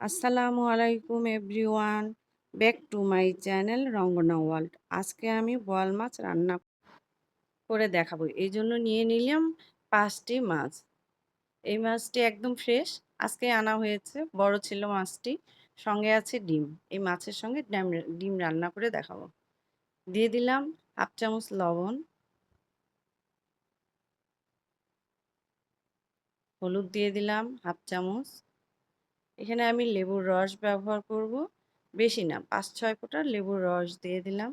আসসালামু আলাইকুম everyone. Back to my channel Rangana world. আজকে আমি বোয়াল মাছ রান্না করে দেখাবো। এই জন্য নিয়ে নিলাম পাঁচটি মাছ। এই মাছটি একদম ফ্রেশ। আজকে আনা হয়েছে, বড় ছিল মাছটি। সঙ্গে আছে ডিম। এই মাছের সঙ্গে ডিম রান্না করে দেখাবো। দিয়ে দিলাম হাফ চামচ লবণ। হলুদ দিয়ে দিলাম হাফ চামচ। এখানে আমি লেবুর রস ব্যবহার করব। বেশি না, পাঁচ ছয় ফোঁটা লেবুর রস দিয়ে দিলাম।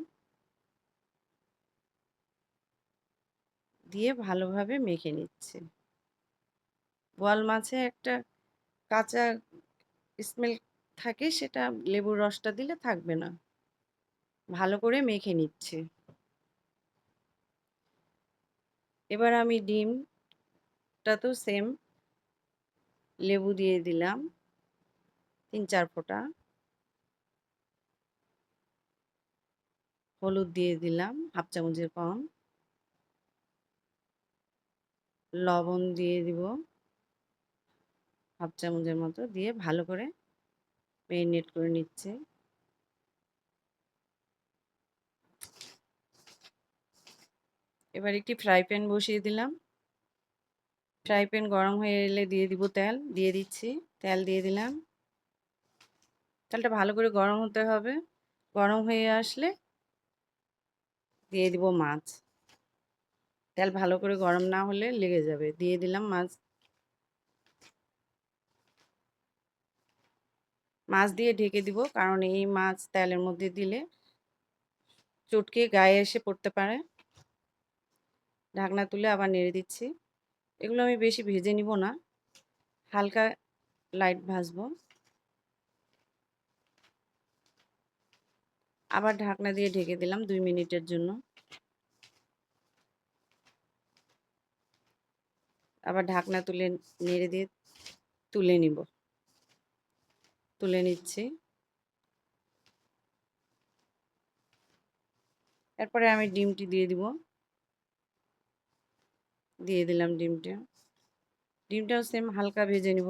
দিয়ে ভালোভাবে মেখে নিচ্ছে। বোয়াল মাছে একটা কাঁচা স্মেল থাকে, সেটা লেবুর রসটা দিলে থাকবে না। ভালো করে মেখে নিচ্ছে। এবার আমি ডিমটা তো সেম লেবু দিয়ে দিলাম। তিন চার ফোঁটা। হলুদ দিয়ে দিলাম, হাফ চামচের কম। লবণ দিয়ে দিব, হাফ চামচের মতো দিয়ে ভালো করে মেরিনেট করে নিচ্ছে। এবার একটি ফ্রাই প্যান বসিয়ে দিলাম। ফ্রাই প্যান গরম হয়ে এলে দিয়ে দিব তেল, দিয়ে দিচ্ছি। তেল দিয়ে দিলাম। তেলটা ভালো করে গরম হতে হবে। গরম হয়ে আসলে দিয়ে দিব মাছ। তেল ভালো করে গরম না হলে লেগে যাবে। দিয়ে দিলাম মাছ। মাছ দিয়ে ঢেকে দিব কারণ এই মাছ তেলের মধ্যে দিলে চটকে গায়ে এসে পড়তে পারে। ঢাকনা তুলে আবার নেড়ে দিচ্ছি। এগুলো আমি বেশি ভেজে নিব না। হালকা লাইট ভাজবো। আবার ঢাকনা দিয়ে ঢেকে দিলাম দুই মিনিটের জন্য। আবার ঢাকনা তুলে নেড়ে দিয়ে তুলে নিব। তুলে নিচ্ছি। এরপরে আমি ডিমটি দিয়ে দিব। দিয়ে দিলাম ডিমটা। ডিমটাও সেম হালকা ভেজে নিব।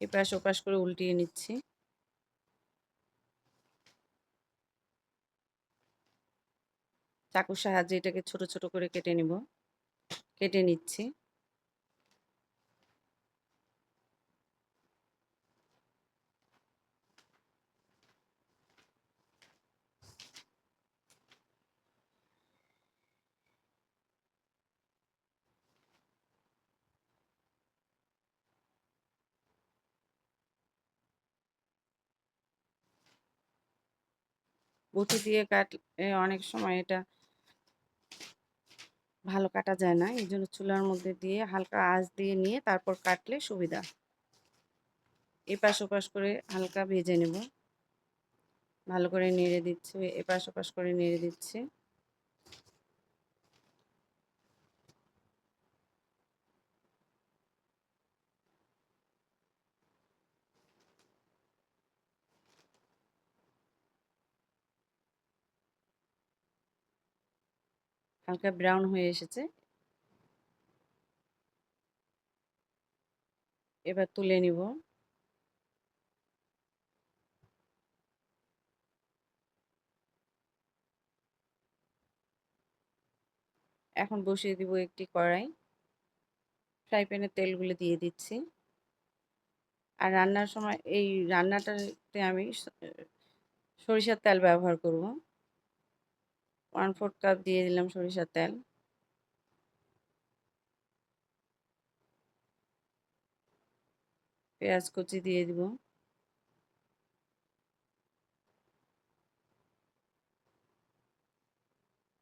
এপাশ ওপাশ করে উল্টিয়ে নিচ্ছি। চাকুর সাহায্যে এটাকে ছোট ছোট করে কেটে নিব। কেটে নিচ্ছি। বটি দিয়ে কাটলে অনেক সময় এটা ভালো কাটা যায় না। এই জন্য চুলার মধ্যে দিয়ে হালকা আঁচ দিয়ে নিয়ে তারপর কাটলে সুবিধা। এপাশ ওপাশ করে হালকা ভেজে নেব। ভালো করে নেড়ে দিচ্ছি, এপাশ ওপাশ করে নেড়ে দিচ্ছি। হালকা ব্রাউন হয়ে এসেছে। এবার তুলে নিব। এখন বসিয়ে দিব একটি কড়াই। ফ্রাই প্যানের তেলগুলো দিয়ে দিচ্ছি। আর রান্নার সময় এই রান্নাটাতে আমি সরিষার তেল ব্যবহার করব। ওয়ান ফোর্থ কাপ দিয়ে দিলাম সরিষার তেল। পেঁয়াজ কুচি দিয়ে দিব।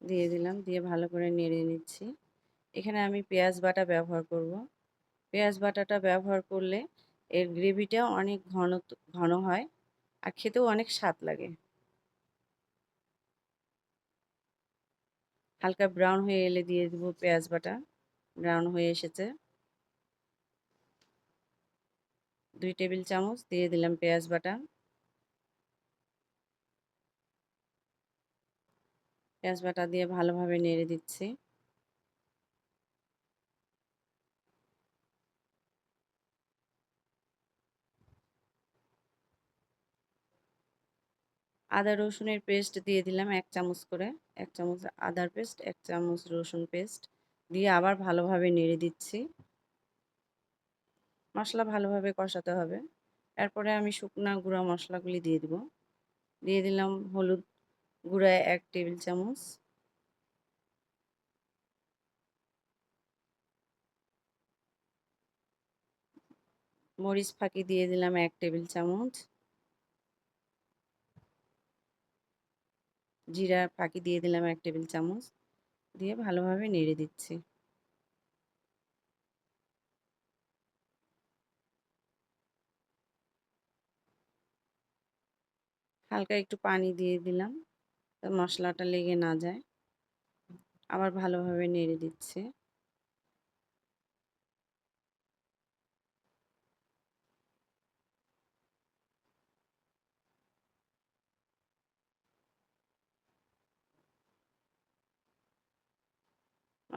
দিয়ে দিলাম, দিয়ে ভালো করে নেড়ে নিচ্ছি। এখানে আমি পেঁয়াজ বাটা ব্যবহার করব। পেঁয়াজ বাটাটা ব্যবহার করলে এর গ্রেভিটা অনেক ঘন ঘন হয় আর খেতেও অনেক স্বাদ লাগে। হালকা ব্রাউন হয়ে এলে দিয়ে দেব পেঁয়াজ বাটা। ব্রাউন হয়ে এসেছে। দুই টেবিল চামচ দিয়ে দিলাম পেঁয়াজ বাটা। পেঁয়াজ বাটা দিয়ে ভালোভাবে নেড়ে দিচ্ছি। আদা, রসুনের পেস্ট দিয়ে দিলাম এক চামচ করে। এক চামচ আদার পেস্ট এক চামচ রসুন পেস্ট দিয়ে আবার ভালোভাবে নেড়ে দিচ্ছি। মশলা ভালোভাবে কষাতে হবে। এরপরে আমি শুকনা গুঁড়া মশলাগুলি দিয়ে দিব। দিয়ে দিলাম হলুদ গুঁড়া এক টেবিল চামচ। মরিচ ফাঁকি দিয়ে দিলাম এক টেবিল চামচ। জিরা ফাঁকি দিয়ে দিলাম এক টেবিল চামচ। দিয়ে ভালোভাবে নেড়ে দিচ্ছি। হালকা একটু পানি দিয়ে দিলাম। মশলাটা লেগে না যায়। আবার ভালোভাবে নেড়ে দিচ্ছে।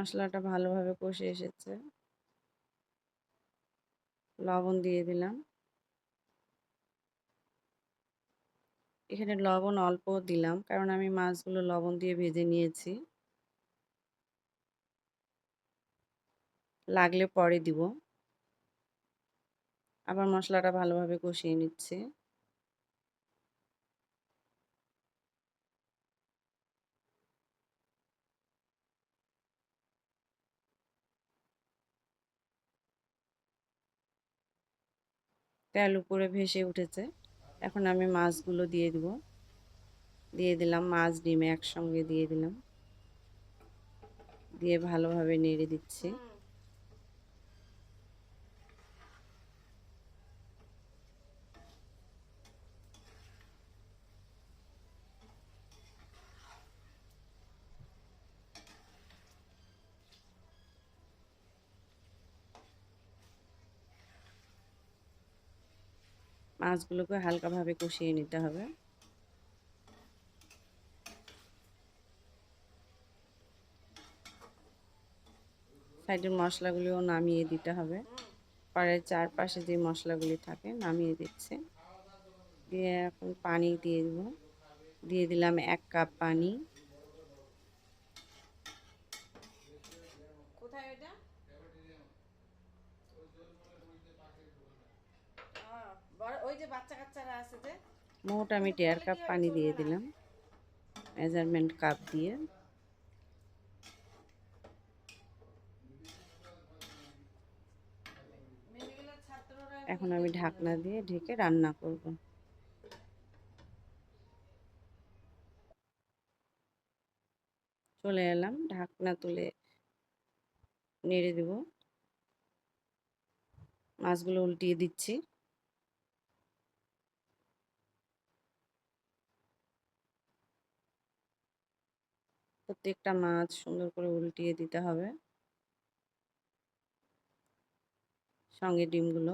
মশলাটা ভালোভাবে কষে এসেছে। লবণ দিয়ে দিলাম। এখানে লবণ অল্প দিলাম, কারণ আমি মাছগুলো লবণ দিয়ে ভেজে নিয়েছি। লাগলে পরে দিব। আবার মশলাটা ভালোভাবে কষিয়ে নিচ্ছে। তেল উপরে ভেসে উঠেছে। এখন আমি মাছগুলো দিয়ে দিব। দিয়ে দিলাম মাছ, ডিমে একসঙ্গে দিয়ে দিলাম। দিয়ে ভালোভাবে নেড়ে দিচ্ছি। মাছগুলোকে হালকাভাবে কষিয়ে নিতে হবে। সাইডের মশলাগুলিও নামিয়ে দিতে হবে। পরে চারপাশে যে মশলাগুলি থাকে নামিয়ে দিচ্ছে। দিয়ে এখন পানি দিয়ে দেব। দিয়ে দিলাম এক কাপ পানি। কোথায় এটা? ওই যে বাচ্চা কাচ্চারা আছে যে মোট আমি দেড় কাপ পানি দিয়ে দিলাম। মেজারমেন্ট কাপ দিয়ে। এখন আমি ঢাকনা দিয়ে ঢেকে রান্না করব। চলে এলাম ঢাকনা তুলে নেড়ে দেব। মাছগুলো উল্টিয়ে দিচ্ছি। প্রত্যেকটা মাছ সুন্দর করে উল্টিয়ে দিতে হবে। সঙ্গে ডিমগুলো।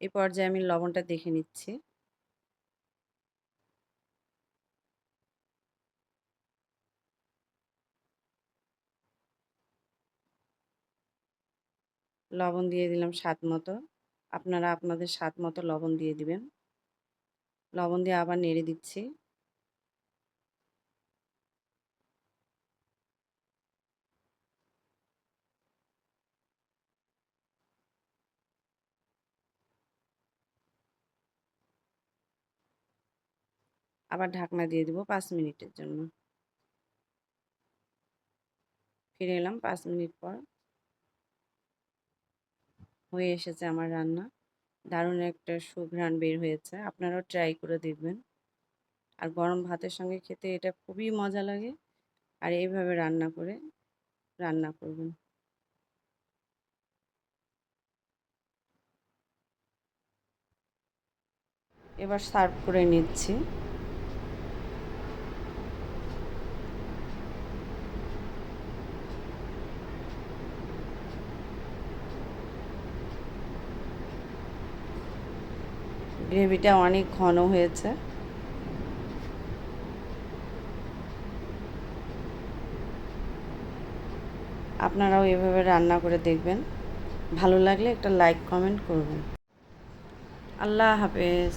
এই পর্যায়ে আমি লবণটা দেখে নিচ্ছি। লবণ দিয়ে দিলাম স্বাদ মতো। আপনারা আপনাদের স্বাদ মতো লবণ দিয়ে দিবেন। লবণ দিয়ে আবার নেড়ে দিচ্ছি। আবার ঢাকনা দিয়ে দিব পাঁচ মিনিটের জন্য। ফিরে এলাম পাঁচ মিনিট পর। হয়ে এসেছে আমার রান্না। দারুণ একটা সুঘ্রাণ বের হয়েছে। আপনারাও ট্রাই করে দেখবেন। আর গরম ভাতের সঙ্গে খেতে এটা খুবই মজা লাগে। আর এইভাবে রান্না করে, রান্না করবেন। এবার সার্ভ করে নিচ্ছি। গ্রেভিটা অনেক ঘন হয়েছে। আপনারাও এভাবে রান্না করে দেখবেন। ভালো লাগলে একটা লাইক, কমেন্ট করবেন। আল্লাহ হাফেজ।